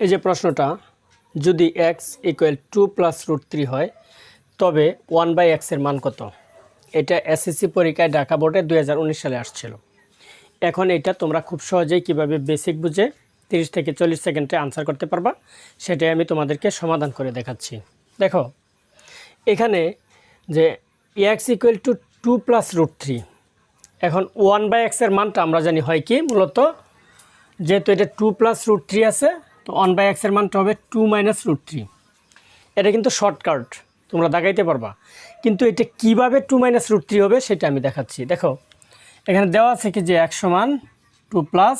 এই যে প্রশ্নটা, যদি x equal to plus root three হয়, তবে ওয়ান বাই এক্সের মান কত? এটা এসএসসি পরীক্ষায় ঢাকা বোর্ডে উনিশ সালে আসছিল। এখন এটা তোমরা খুব সহজেই কীভাবে বেসিক বুঝে তিরিশ থেকে চল্লিশ সেকেন্ডে আনসার করতে পারবা, সেটাই আমি তোমাদেরকে সমাধান করে দেখাচ্ছি। দেখো, এখানে যে x equal to two plus root three এখন ওয়ান বাই এক্সের মানটা আমরা জানি হয় কি? মূলত যেহেতু এটা টু প্লাস রুট থ্রি আছে তো ওয়ান বাই এক্সের মানটা হবে টু মাইনাস রুট থ্রি এটা কিন্তু শর্টকাট তোমরা দেখাইতে পারবা। কিন্তু এটা কীভাবে টু মাইনাস রুট থ্রি হবে সেটা আমি দেখাচ্ছি। দেখো, এখানে দেওয়া আছে কি যে এক সমান টু প্লাস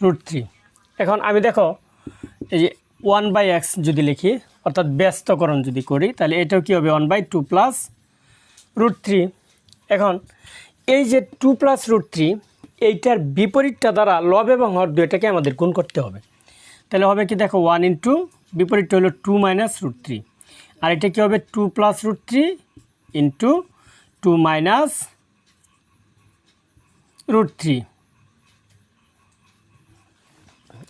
রুট থ্রি এখন আমি দেখো, এই যে ওয়ান বাই এক্স যদি লিখি, অর্থাৎ ব্যস্তকরণ যদি করি, তাহলে এটাও কী হবে one by two plus root three এখন, এই যে টু প্লাস রুট থ্রি এইটার বিপরীতটা দ্বারা লব এবং হর দুইটাকে আমাদের গুণ করতে হবে। তাহলে হবে কি দেখো ওয়ান ইন্টু বিপরীতটা হলো টু মাইনাস রুট থ্রি আর এটা কী হবে? Two plus root three into two minus root three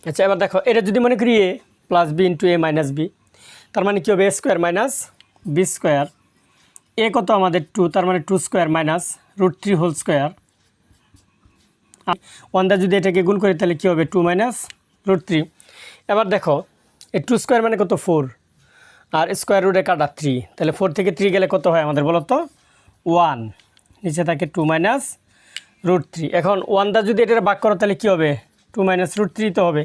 আচ্ছা এবার দেখো, এটা যদি মনে করি a plus b into a minus b তার মানে কী হবে? A square minus b square a কত আমাদের টু তার মানে two square minus root three whole square ওয়ানদা যদি এটাকে গুণ করি, তাহলে কী হবে? টু মাইনাস রুট থ্রি এবার দেখো, এই টু স্কোয়ার মানে কত ফোর আর স্কোয়ার রুটে কাটা থ্রি তাহলে ফোর থেকে থ্রি গেলে কত হয় আমাদের বলো তো? ওয়ান নিচে থাকে টু মাইনাস রুট থ্রি এখন ওয়ান দা যদি এটা বাক করো, তাহলে কী হবে? টু মাইনাস রুট থ্রি তো হবে।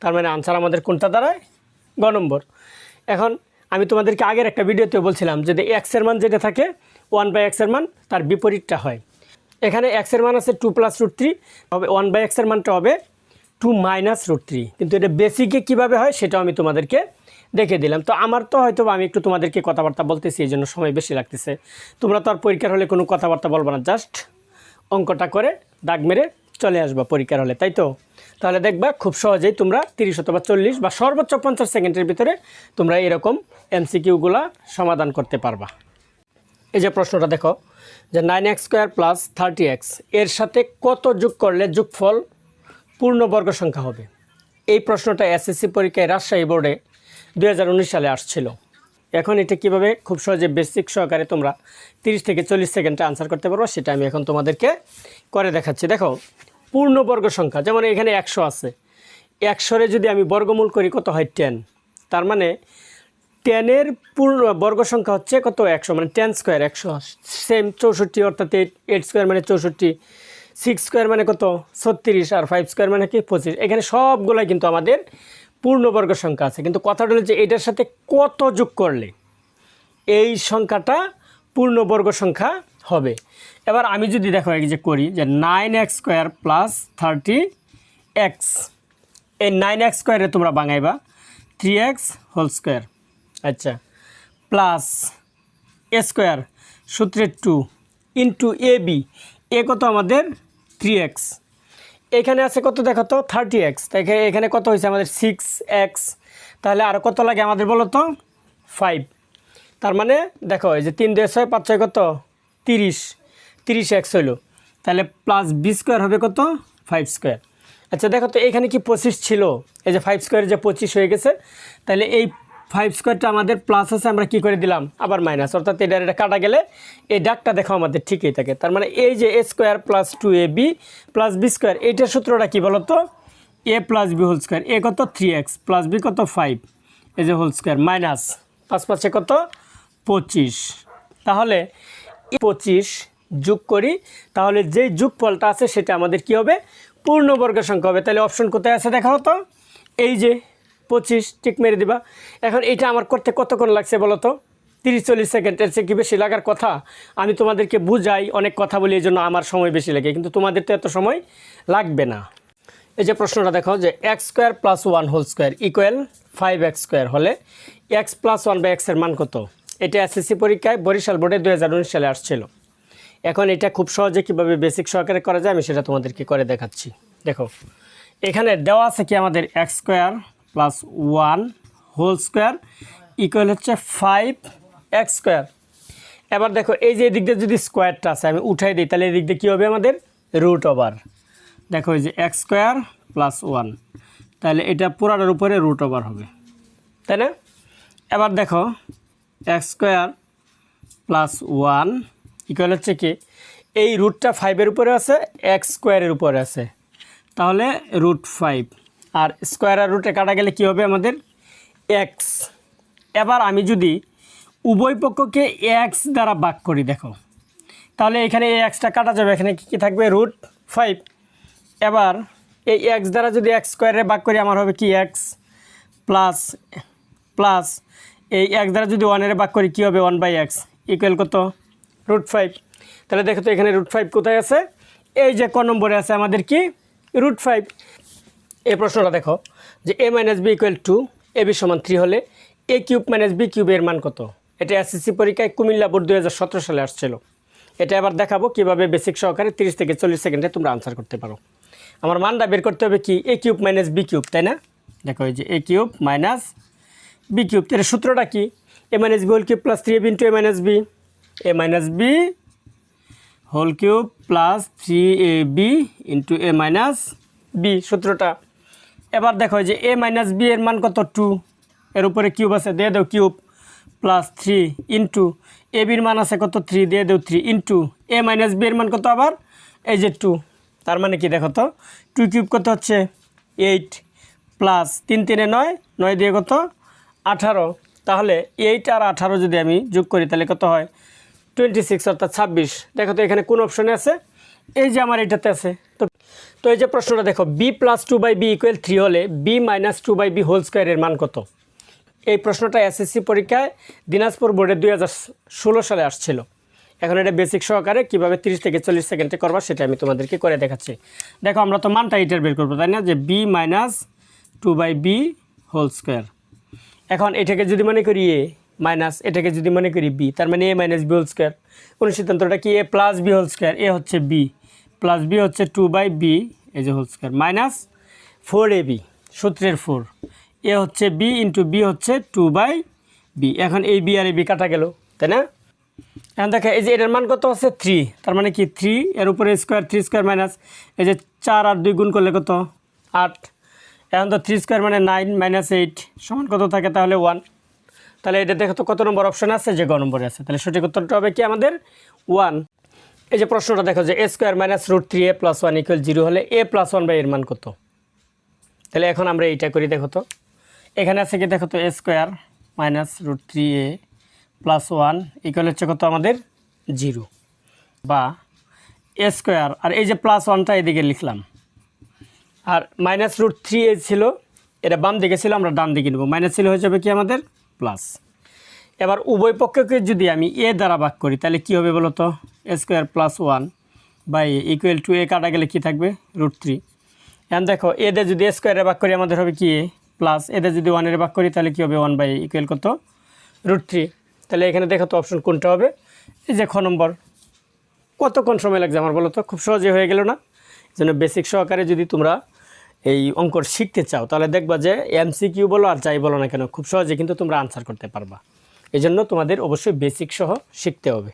তার মানে আনসার আমাদের কোনটা দাঁড়ায়? গ নম্বর। এখন আমি তোমাদেরকে আগের একটা ভিডিওতে বলছিলাম যে এক্সের মান যেটা থাকে ওয়ান বাই এক্সের মান, তার বিপরীতটা হয়। এখানে এক্সের মান আছে টু প্লাস রুট থ্রি হবে ওয়ান বাই এক্সের মানটা হবে টু মাইনাস রুট থ্রি। কিন্তু এটা বেসিকে কীভাবে হয় সেটাও আমি তোমাদেরকে দেখে দিলাম। তো আমার তো হয়তো আমি একটু তোমাদেরকে কথাবার্তা বলতেছি এই জন্য সময় বেশি লাগতেছে। তোমরা তো আর পরীক্ষার হলে কোনো কথাবার্তা বলব না জাস্ট অঙ্কটা করে দাগ মেরে চলে আসবা পরীক্ষার হলে, তাই তো? তাহলে দেখবা খুব সহজেই তোমরা তিরিশ অথবা চল্লিশ বা সর্বোচ্চ পঞ্চাশ সেকেন্ডের ভিতরে তোমরা এরকম এমসিকিউগুলা সমাধান করতে পারবা। এই যে প্রশ্নটা দেখো, যে nine x square plus thirty এক্সের সাথে কত যোগ করলে যোগফল পূর্ণবর্গ সংখ্যা হবে। এই প্রশ্নটা এসএসসি পরীক্ষায় রাজশাহী বোর্ডে দু হাজার উনিশ সালে আসছিল। এখন এটা কীভাবে? খুব সহজে বেসিক সহকারে তোমরা 30 থেকে চল্লিশ সেকেন্ডে আনসার করতে পারব, সেটা আমি এখন তোমাদেরকে করে দেখাচ্ছি। দেখো, পূর্ণবর্গ সংখ্যা, যেমন এখানে একশো আছে। একশোরে যদি আমি বর্গমূল করি, কত হয় টেন তার মানে টেনের পূর্ণ বর্গ সংখ্যা হচ্ছে কত? একশো মানে টেন স্কোয়ার একশো। সেম চৌষট্টি, অর্থাৎ এইট এইট স্কোয়ার মানে চৌষট্টি। সিক্স স্কোয়ার মানে কত? ছত্রিশ আর ফাইভ স্কোয়ার মানে কি? পঁচিশ। এখানে সবগুলাই কিন্তু আমাদের পূর্ণবর্গ সংখ্যা আছে। কিন্তু কথাটা হলো যে এটার সাথে কত যোগ করলে এই সংখ্যাটা পূর্ণবর্গ সংখ্যা হবে? এবার আমি যদি দেখো এক যে করি যে nine x square plus thirty x এই নাইন এক্স স্কোয়ারে তোমরা বাঙাইবা থ্রি এক্স হোল স্কোয়ার আচ্ছা। প্লাস এ স্কোয়ার সূত্রের two into a b a কত আমাদের থ্রি এক্স এখানে আছে কত দেখো তো? থার্টি এক্স এখানে কত হয়েছে আমাদের? সিক্স এক্স তাহলে আর কত লাগে আমাদের বলো তো? ফাইভ তার মানে দেখো, এই যে তিন দুই ছয় পাঁচ ছয় কত? তিরিশ। তিরিশ এক্স হইল। তাহলে প্লাস বি স্কোয়ার হবে কত? ফাইভ স্কোয়ার আচ্ছা দেখো তো, এখানে কি পঁচিশ ছিল? এই যে ফাইভ স্কোয়ারে যে পঁচিশ হয়ে গেছে, তাহলে এই ফাইভ স্কোয়ারটা আমাদের প্লাস আছে, আমরা কি করে দিলাম? আবার মাইনাস অর্থাৎ এটা এটা কাটা গেলে এই ডাকটা দেখো আমাদের ঠিকই থাকে। তার মানে এই যে a square plus two a b plus b square এইটার সূত্রটা কী বলো তো a plus b whole square a কত? থ্রি এক্স প্লাস বি কত? ফাইভ এই যে হোল স্কোয়ার মাইনাস পাঁচ পাঁচে কত? পঁচিশ। তাহলে পঁচিশ যোগ করি, তাহলে যেই যোগফলটা আছে সেটা আমাদের কি হবে? পূর্ণবর্গ সংখ্যা হবে। তাহলে অপশন কোথায় আছে দেখা হতো? এই যে পঁচিশ, টিক মেরে দিবা। এখন এটা আমার করতে কতক্ষণ লাগছে বলো তো? তিরিশ, চল্লিশ সেকেন্ড এর কি বেশি লাগার কথা? আমি তোমাদেরকে বুঝাই, অনেক কথা বলি, এই জন্য আমার সময় বেশি লাগে। কিন্তু তোমাদের তো এত সময় লাগবে না। এই যে প্রশ্নটা দেখো যে x square plus one whole square equal five x square হলে এক্স প্লাস ওয়ান বাই এক্সের মান কত? এটা এসএসসি পরীক্ষায় বরিশাল বোর্ডে দু হাজার উনিশ সালে আসছিল। এখন এটা খুব সহজে কীভাবে বেসিক সহকারে করা যায় আমি সেটা তোমাদেরকে করে দেখাচ্ছি। দেখো, এখানে দেওয়া আছে কি আমাদের x square plus one whole square equal হচ্ছে ফাইভ এক্স স্কোয়ার এবার দেখো, এই যে এদিক দিয়ে যদি স্কোয়ারটা আছে, আমি উঠাই দিই, তাহলে এদিক দিয়ে কী হবে আমাদের? রুট ওভার দেখো, এই যে এক্স স্কোয়ার প্লাস ওয়ান তাহলে এটা পুরাটার উপরে রুট ওভার হবে, তাই না? এবার দেখো x square plus one equal হচ্ছে কি? এই রুটটা ফাইভের উপরে আছে এক্স স্কোয়ারের উপরে আছে, তাহলে রুট ফাইভ আর স্কোয়ার রুটে কাটা গেলে কী হবে আমাদের? এক্স এবার আমি যদি উভয় পক্ষকে এক্স দ্বারা ভাগ করি, দেখো। তাহলে এখানে এই এক্সটা কাটা যাবে। এখানে কী কী থাকবে? রুট ফাইভ এবার এই এক্স দ্বারা যদি এক্স স্কোয়ারে ভাগ করি, আমার হবে কি এক্স প্লাস প্লাস এই এক দ্বারা যদি ওয়ানের ভাগ করি, কী হবে? ওয়ান বাই এক্স ইকুয়াল কত? রুট ফাইভ তাহলে দেখো তো এখানে রুট ফাইভ কোথায় আছে? এই যে ক নম্বরে আছে, আমাদের কি? রুট ফাইভ এই প্রশ্নটা দেখো, যে a minus b equal two a b সমান থ্রি হলে এ কিউব মাইনাস বি কিউবের মান কত? এটা এসএসসি পরীক্ষায় কুমিল্লা বোর্ড দু হাজার সতেরো সালে আসছিল। এটা এবার দেখাবো কীভাবে বেসিক সহকারে তিরিশ থেকে চল্লিশ সেকেন্ডে তোমরা আনসার করতে পারো। আমার মানটা বের করতে হবে কি? A cube minus b cube তাই না? দেখো এই যে a cube minus b cube এর সূত্রটা কি? A minus b whole cube plus three a b into a minus b a minus b whole cube plus three a b into a minus b সূত্রটা। এবার দেখো যে a minus b এর মান কত? টু এর উপরে কিউব আছে, দিয়ে দাও cube plus three into a বির মান আছে কত? থ্রি দিয়ে দাও three into a minus b এর মান কত আবার? এই যে টু তার মানে কি দেখো তো? টু কিউব কত হচ্ছে? এইট প্লাস তিন তিনে নয় নয় দিয়ে কত? আঠারো। তাহলে এইট আর আঠারো যদি আমি যোগ করি, তাহলে কত হয়? টোয়েন্টি সিক্স অর্থাৎ ছাব্বিশ। দেখো তো এখানে কোন অপশনে আছে? এই যে আমার এটাতে আছে। তো তো এই যে প্রশ্নটা দেখো b plus two by b equal three হলে b minus two by b whole স্কোয়ারের মান কত? এই প্রশ্নটা এসএসসি পরীক্ষায় দিনাজপুর বোর্ডে দুই হাজার ষোলো সালে আসছিল। এখন এটা বেসিক সহকারে কীভাবে তিরিশ থেকে চল্লিশ সেকেন্ডে করবা সেটা আমি তোমাদেরকে করে দেখাচ্ছি। দেখো, আমরা তো মানটা এটার বের করব, তাই না? যে b minus two by b whole square এখন এটাকে যদি মনে করি এ মাইনাস এটাকে যদি মনে করি বি তার মানে a minus b whole square কোন সিদ্ধান্তটা কি? A plus b whole square a হচ্ছে বি প্লাস বি হচ্ছে টু বাই বি এই যে whole square minus four a b সূত্রের ফোর এ হচ্ছে বি ইন্টু বি হচ্ছে টু বাই বি এখন এই বি আর এই বি কাটা গেল, তাই না? এখন দেখো, এই যে এটার মান কত আছে? থ্রি তার মানে কি? থ্রি এর উপরে স্কোয়ার থ্রি স্কোয়ার মাইনাস এই যে চার আর দুই গুণ করলে কত? আট। এখন তো থ্রি স্কোয়ার মানে নাইন মাইনাস এইট সমান কত থাকে তাহলে ওয়ান তাহলে এটা দেখো তো কত নম্বর অপশন আছে? যে গ নম্বরে আছে। তাহলে সঠিক উত্তরটা হবে কি? আমাদের ওয়ান এই যে প্রশ্নটা দেখো যে a square minus root three a plus one equal zero হলে এ প্লাস ওয়ান বাই এর মান কত? তাহলে এখন আমরা এইটা করি, দেখো তো। এখানে আছে কি, দেখো তো a square minus root three a plus one equal হচ্ছে কত আমাদের? জিরো বা এ স্কোয়ার আর এই যে প্লাস ওয়ানটা এদিকে লিখলাম। আর মাইনাস রুট থ্রি এ ছিল, এটা বাম দিকে ছিল, আমরা ডান দিকে নেব। মাইনাস ছিল হয়ে যাবে কি আমাদের? প্লাস এবার উভয় পক্ষকে যদি আমি এ দ্বারা ভাগ করি, তাহলে কী হবে বলো তো a square plus one by equal two a কাটা গেলে কী থাকবে? Root three. এখন দেখো এদের যদি এ স্কোয়ারে ভাগ করি, আমাদের হবে কি এ? প্লাস এদের যদি ওয়ানের ভাগ করি, তাহলে কী হবে? ওয়ান বাই ইকুয়াল কত? Root three. তাহলে এখানে দেখো তো অপশন কোনটা হবে? এই যে খ নম্বর। কতক্ষণ সময় লাগছে আমার বলো তো খুব সহজে হয়ে গেল না? যেন বেসিক সহকারে যদি তোমরা এই অঙ্কর শিখতে চাও, তাহলে দেখবা যে এমসিকিউ বলো আর যাই বলো না কেন, খুব সহজে কিন্তু তোমরা আনসার করতে পারবা। এই জন্য তোমাদের অবশ্যই বেসিক সহ শিখতে হবে।